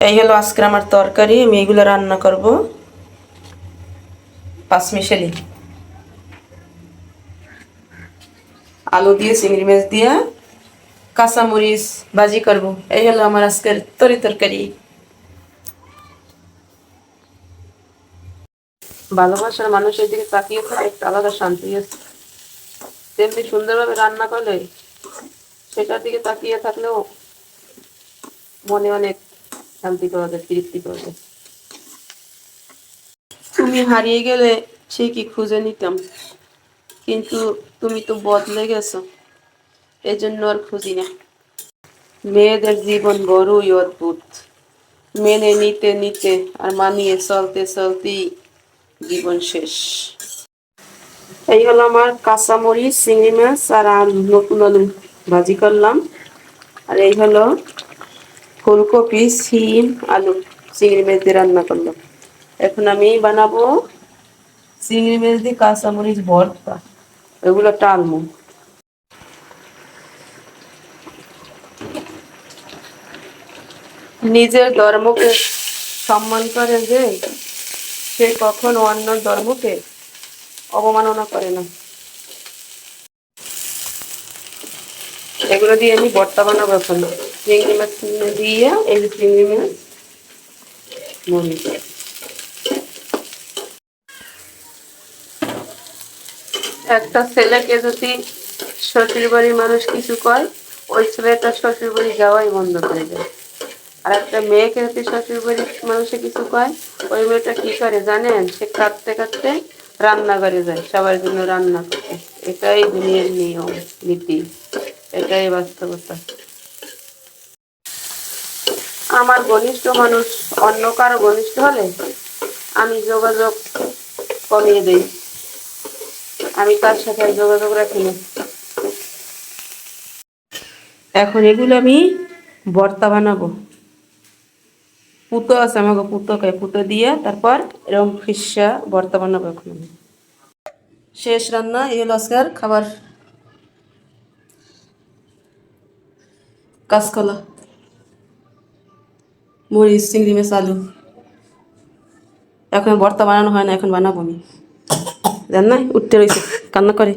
এই হলো আজকে আমার তরকারি, আমি এগুলো রান্না করব। পাঁচমিশালি আলু দিয়ে, চিংড়ি মাছ দিয়ে, কাঁচামরিচ ভাজি করব। এই হলো আমার আজকের তরি তরকারি। ভালোবাসার মানুষের দিকে তাকিয়ে থাকে একটা আলাদা শান্তি আছে। তেমনি সুন্দরভাবে রান্না করলে সেটার দিকে তাকিয়ে থাকলেও মনে অনেক শান্তি পাওয়া যায়, তৃপ্তি পাওয়া যায়। তুমি হারিয়ে গেলে ঠিকই খুঁজে নিতাম? কিন্তু তুমি তো বদলে গেছো এই জন্য আর খুঁজি না। মেয়েদের জীবন বড়ই অদ্ভুত। মেনে নিতে নিতে আর মানিয়ে চলতে চলতেই জীবন শেষ। এই হলো আমার কাঁচামরিচ, চিংড়ি মাছ, আর নতুন আলু ভাজি করলাম। আর এই হলো ফুলকপি, সিম, আলু, চিংড়ি মাছ দিয়ে রান্না করলাম। এখন আমি বানাবো চিংড়ি মাছ দিয়ে কাঁচামরিচ ভর্তা। এগুলো টালমু নিজের ধর্মকে সম্মান করে যে সে কখনো অন্য ধর্মকে অবমাননা করে না। এগুলো দিয়ে আমি ভর্তা বানাবো এখন। চিংড়ি মাছ দিয়ে এই চিংড়ি একটা ছেলেকে যদি শ্বশুর বাড়ির মানুষ কিছু কয়, ওই ছেলেটা শ্বশুর বাড়ি যাওয়াই বন্ধ করে দেয়। আর একটা মেয়েকে যদি শ্বশুর বাড়ির মানুষে কিছু কয়, ওই মেয়েটা কি করে জানেন? সে কাঁদতে কাঁদতে রান্নাঘরে যায়, সবার জন্য রান্না করতে। এটাই দুনিয়ার নিয়ম, নীতি। এটাই বাস্তবতা। আমার ঘনিষ্ঠ মানুষ অন্য কারও ঘনিষ্ঠ হলে আমি যোগাযোগ কমিয়ে দেই। আমি তার সাথে যোগাযোগ রাখি না। এখন এগুলো আমি ভর্তা বানাবো। পুতো আছে আমাকে পুতো খাই পুতো দিয়ে তারপর এরকম ফিসা ভর্তা বানাবো এখন আমি। শেষ রান্না, এই হলো আজকের খাবার। কাঁচকলা। মরিচ চিংড়ি মাছ, আলু। এখন ভর্তা বানানো হয় না, এখন বানাবো আমি। জান না, উঠতে রয়েছে কান্না করে।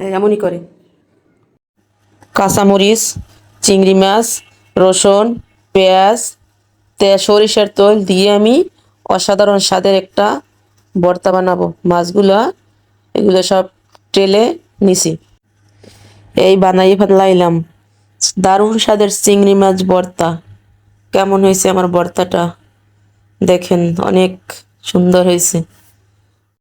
এমনই করে। কাঁচামরিচ, চিংড়ি মাছ, রসুন, পেঁয়াজ, তে সরিষার তেল দিয়ে আমি অসাধারণ স্বাদের একটা ভর্তা বানাবো। মাছগুলা, এগুলো সব টেলে নিছি। এই বানাই ফেলাইলাম। দারুণ স্বাদের চিংড়ি মাছ ভর্তা। কেমন হয়েছে আমার বর্তাটা? দেখেন অনেক সুন্দর হয়েছে।